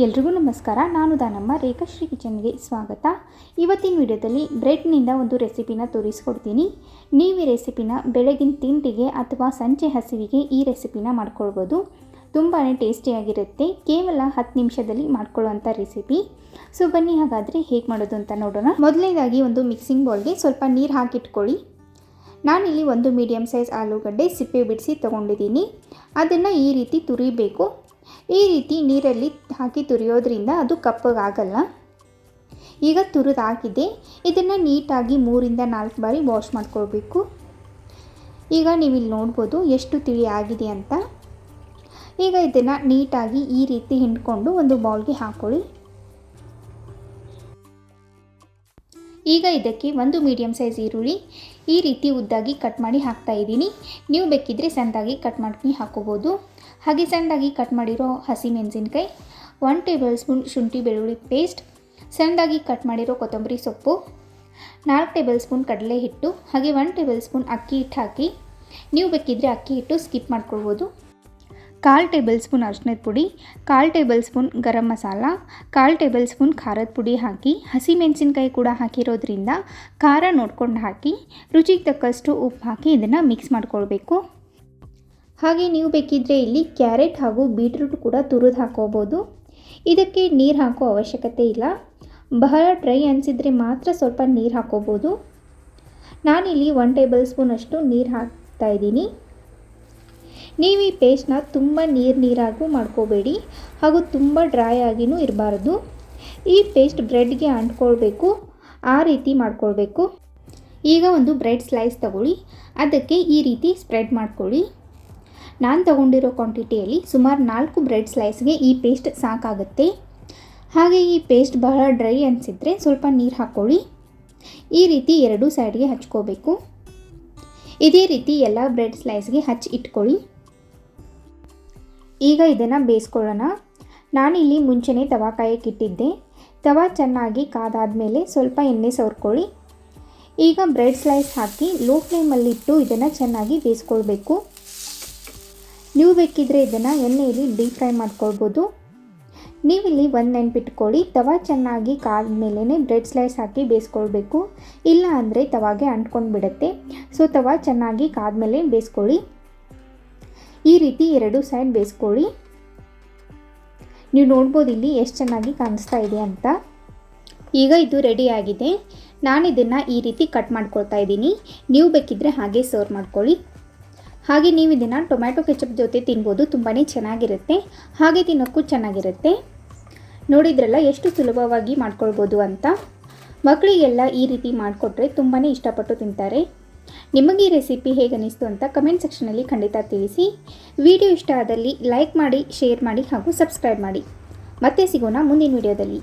ಎಲ್ರಿಗೂ ನಮಸ್ಕಾರ. ನಾನು ದಾನಮ್ಮ, ರೇಖಾಶ್ರೀ ಕಿಚನ್ಗೆ ಸ್ವಾಗತ. ಇವತ್ತಿನ ವಿಡಿಯೋದಲ್ಲಿ ಬ್ರೆಡ್ನಿಂದ ಒಂದು ರೆಸಿಪಿನ ತೋರಿಸ್ಕೊಡ್ತೀನಿ. ನೀವು ಈ ರೆಸಿಪಿನ ಬೆಳಗಿನ ತಿಂಡಿಗೆ ಅಥವಾ ಸಂಜೆ ಹಸಿವಿಗೆ ಈ ರೆಸಿಪಿನ ಮಾಡ್ಕೊಳ್ಬೋದು. ತುಂಬಾ ಟೇಸ್ಟಿಯಾಗಿರುತ್ತೆ. ಕೇವಲ ಹತ್ತು ನಿಮಿಷದಲ್ಲಿ ಮಾಡ್ಕೊಳ್ಳುವಂಥ ರೆಸಿಪಿ. ಸೊ, ಬನ್ನಿ ಹಾಗಾದರೆ ಹೇಗೆ ಮಾಡೋದು ಅಂತ ನೋಡೋಣ. ಮೊದಲನೇದಾಗಿ ಒಂದು ಮಿಕ್ಸಿಂಗ್ ಬೌಲ್ಗೆ ಸ್ವಲ್ಪ ನೀರು ಹಾಕಿಟ್ಕೊಳ್ಳಿ. ನಾನಿಲ್ಲಿ ಒಂದು ಮೀಡಿಯಮ್ ಸೈಜ್ ಆಲೂಗಡ್ಡೆ ಸಿಪ್ಪೆ ಬಿಡಿಸಿ ತೊಗೊಂಡಿದ್ದೀನಿ. ಅದನ್ನು ಈ ರೀತಿ ತುರಿಬೇಕು. ಈ ರೀತಿ ನೀರಲ್ಲಿ ಹಾಕಿ ತುರಿಯೋದ್ರಿಂದ ಅದು ಕಪ್ಪಗಾಗಲ್ಲ. ಈಗ ತುರಿದಾಗಿದೆ. ಇದನ್ನು ನೀಟಾಗಿ ಮೂರಿಂದ ನಾಲ್ಕು ಬಾರಿ ವಾಶ್ ಮಾಡ್ಕೊಳ್ಬೇಕು. ಈಗ ನೀವಿಲ್ಲಿ ನೋಡ್ಬೋದು ಎಷ್ಟು ತಿಳಿ ಆಗಿದೆ ಅಂತ. ಈಗ ಇದನ್ನು ನೀಟಾಗಿ ಈ ರೀತಿ ಹಿಂಡ್ಕೊಂಡು ಒಂದು ಬೌಲ್ಗೆ ಹಾಕ್ಕೊಳ್ಳಿ ಈಗ ಇದಕ್ಕೆ ಒಂದು ಮೀಡಿಯಮ್ ಸೈಜ್ ಈರುಳ್ಳಿ ಈ ರೀತಿ ಉದ್ದಾಗಿ ಕಟ್ ಮಾಡಿ ಹಾಕ್ತಾ ಇದ್ದೀನಿ. ನೀವು ಬೇಕಿದ್ದರೆ ಸಣ್ಣದಾಗಿ ಕಟ್ ಮಾಡಿ ಹಾಕೋಬೋದು. ಹಾಗೆ ಸಣ್ಣದಾಗಿ ಕಟ್ ಮಾಡಿರೋ ಹಸಿ ಮೆಣಸಿನ್ಕಾಯಿ ಒನ್ ಟೇಬಲ್ ಸ್ಪೂನ್ ಶುಂಠಿ ಬೆಳ್ಳುಳ್ಳಿ ಪೇಸ್ಟ್ ಸಣ್ಣದಾಗಿ ಕಟ್ ಮಾಡಿರೋ ಕೊತ್ತಂಬರಿ ಸೊಪ್ಪು, ನಾಲ್ಕು ಟೇಬಲ್ ಸ್ಪೂನ್ ಕಡಲೆ ಹಿಟ್ಟು, ಹಾಗೆ ಒನ್ ಟೇಬಲ್ ಸ್ಪೂನ್ ಅಕ್ಕಿ ಹಿಟ್ಟು ಹಾಕಿ, ನೀವು ಬೇಕಿದ್ದರೆ ಅಕ್ಕಿ ಹಿಟ್ಟು ಸ್ಕಿಪ್ ಮಾಡ್ಕೊಳ್ಬೋದು. ಕಾಲು ಟೇಬಲ್ ಸ್ಪೂನ್ ಅರ್ಶಿನದ ಪುಡಿ, ಕಾಲು ಟೇಬಲ್ ಸ್ಪೂನ್ ಗರಂ ಮಸಾಲ, ಕಾಲು ಟೇಬಲ್ ಸ್ಪೂನ್ ಖಾರದ ಪುಡಿ ಹಾಕಿ, ಹಸಿ ಮೆಣಸಿನ್ಕಾಯಿ ಕೂಡ ಹಾಕಿರೋದ್ರಿಂದ ಖಾರ ನೋಡ್ಕೊಂಡು ಹಾಕಿ, ರುಚಿಗೆ ತಕ್ಕಷ್ಟು ಉಪ್ಪು ಹಾಕಿ ಇದನ್ನು ಮಿಕ್ಸ್ ಮಾಡ್ಕೊಳ್ಬೇಕು. ಹಾಗೆ ನೀವು ಬೇಕಿದ್ದರೆ ಇಲ್ಲಿ ಕ್ಯಾರೆಟ್ ಹಾಗೂ ಬೀಟ್ರೂಟ್ ಕೂಡ ತುರಿದು ಹಾಕೋಬೋದು. ಇದಕ್ಕೆ ನೀರು ಹಾಕೋ ಅವಶ್ಯಕತೆ ಇಲ್ಲ. ಬಹಳ ಡ್ರೈ ಅನಿಸಿದರೆ ಮಾತ್ರ ಸ್ವಲ್ಪ ನೀರು ಹಾಕೋಬೋದು. ನಾನಿಲ್ಲಿ ಒನ್ ಟೇಬಲ್ ಸ್ಪೂನಷ್ಟು ನೀರು ಹಾಕ್ತಾ ಇದ್ದೀನಿ. ನೀವು ಈ ಪೇಸ್ಟ್ನ ತುಂಬ ನೀರು ನೀರಾಗೂ ಮಾಡ್ಕೋಬೇಡಿ ಹಾಗೂ ತುಂಬ ಡ್ರೈ ಆಗಿನೂ ಇರಬಾರ್ದು. ಈ ಪೇಸ್ಟ್ ಬ್ರೆಡ್ಗೆ ಅಂಟ್ಕೊಳ್ಬೇಕು, ಆ ರೀತಿ ಮಾಡ್ಕೊಳ್ಬೇಕು. ಈಗ ಒಂದು ಬ್ರೆಡ್ ಸ್ಲೈಸ್ ತಗೊಳ್ಳಿ, ಅದಕ್ಕೆ ಈ ರೀತಿ ಸ್ಪ್ರೆಡ್ ಮಾಡ್ಕೊಳ್ಳಿ. ನಾನು ತಗೊಂಡಿರೋ ಕ್ವಾಂಟಿಟಿಯಲ್ಲಿ ಸುಮಾರು ನಾಲ್ಕು ಬ್ರೆಡ್ ಸ್ಲೈಸ್ಗೆ ಈ ಪೇಸ್ಟ್ ಸಾಕಾಗುತ್ತೆ. ಹಾಗೆ ಈ ಪೇಸ್ಟ್ ಬಹಳ ಡ್ರೈ ಅನಿಸಿದ್ರೆ ಸ್ವಲ್ಪ ನೀರು ಹಾಕ್ಕೊಳ್ಳಿ. ಈ ರೀತಿ ಎರಡೂ ಸೈಡ್ಗೆ ಹಚ್ಕೋಬೇಕು. ಇದೇ ರೀತಿ ಎಲ್ಲ ಬ್ರೆಡ್ ಸ್ಲೈಸ್ಗೆ ಹಚ್ಚಿ ಇಟ್ಕೊಳ್ಳಿ. ಈಗ ಇದನ್ನು ಬೇಯಿಸ್ಕೊಳ್ಳೋಣ. ನಾನಿಲ್ಲಿ ಮುಂಚೆನೇ ತವಾ ಕಾಯಕ್ಕಿಟ್ಟಿದ್ದೆ ತವಾ ಚೆನ್ನಾಗಿ ಕಾದಾದಮೇಲೆ ಸ್ವಲ್ಪ ಎಣ್ಣೆ ಸವರ್ಕೊಳ್ಳಿ. ಈಗ ಬ್ರೆಡ್ ಸ್ಲೈಸ್ ಹಾಕಿ ಲೋ ಫ್ಲೇಮಲ್ಲಿಟ್ಟು ಇದನ್ನು ಚೆನ್ನಾಗಿ ಬೇಯಿಸ್ಕೊಳ್ಬೇಕು. ನೀವು ಬೇಕಿದ್ದರೆ ಇದನ್ನು ಎಣ್ಣೆಯಲ್ಲಿ ಡೀಪ್ ಫ್ರೈ ಮಾಡ್ಕೊಳ್ಬೋದು. ನೀವಿಲ್ಲಿ ಒಂದು ನೆನ್ಪಿಟ್ಕೊಳ್ಳಿ, ತವಾ ಚೆನ್ನಾಗಿ ಕಾದ ಮೇಲೇ ಬ್ರೆಡ್ ಸ್ಲೈಸ್ ಹಾಕಿ ಬೇಯಿಸ್ಕೊಳ್ಬೇಕು. ಇಲ್ಲ ಅಂದರೆ ತವಾಗೆ ಅಂಟ್ಕೊಂಡು ಬಿಡುತ್ತೆ ಸೊ, ತವಾ ಚೆನ್ನಾಗಿ ಕಾದ ಮೇಲೆ ಬೇಯಿಸ್ಕೊಳ್ಳಿ. ಈ ರೀತಿ ಎರಡು ಸೈಡ್ ಬೇಯಿಸ್ಕೊಳ್ಳಿ. ನೀವು ನೋಡ್ಬೋದು ಇಲ್ಲಿ ಎಷ್ಟು ಚೆನ್ನಾಗಿ ಕಾಣಿಸ್ತಾ ಇದೆ ಅಂತ. ಈಗ ಇದು ರೆಡಿ ಆಗಿದೆ. ನಾನು ಇದನ್ನು ಈ ರೀತಿ ಕಟ್ ಮಾಡ್ಕೊಳ್ತಾ ಇದ್ದೀನಿ. ನೀವು ಬೇಕಿದ್ದರೆ ಹಾಗೆ ಸರ್ವ್ ಮಾಡ್ಕೊಳ್ಳಿ. ಹಾಗೆ ನೀವು ಇದನ್ನು ಟೊಮ್ಯಾಟೊ ಕೆಚಪ್ ಜೊತೆ ತಿನ್ಬೋದು ತುಂಬಾ ಚೆನ್ನಾಗಿರುತ್ತೆ. ಹಾಗೆ ತಿನ್ನೋಕ್ಕೂ ಚೆನ್ನಾಗಿರುತ್ತೆ. ನೋಡಿದ್ರಲ್ಲ ಎಷ್ಟು ಸುಲಭವಾಗಿ ಮಾಡ್ಕೊಳ್ಬೋದು ಅಂತ. ಮಕ್ಕಳಿಗೆಲ್ಲ ಈ ರೀತಿ ಮಾಡಿಕೊಟ್ರೆ ತುಂಬಾ ಇಷ್ಟಪಟ್ಟು ತಿಂತಾರೆ. ನಿಮಗೆ ಈ ರೆಸಿಪಿ ಹೇಗನಿಸ್ತು ಅಂತ ಕಮೆಂಟ್ ಸೆಕ್ಷನಲ್ಲಿ ಖಂಡಿತ ತಿಳಿಸಿ. ವಿಡಿಯೋ ಇಷ್ಟ ಆದಲ್ಲಿ ಲೈಕ್ ಮಾಡಿ ಶೇರ್ ಮಾಡಿ ಹಾಗೂ ಸಬ್ಸ್ಕ್ರೈಬ್ ಮಾಡಿ. ಮತ್ತೆ ಸಿಗೋಣ ಮುಂದಿನ ವಿಡಿಯೋದಲ್ಲಿ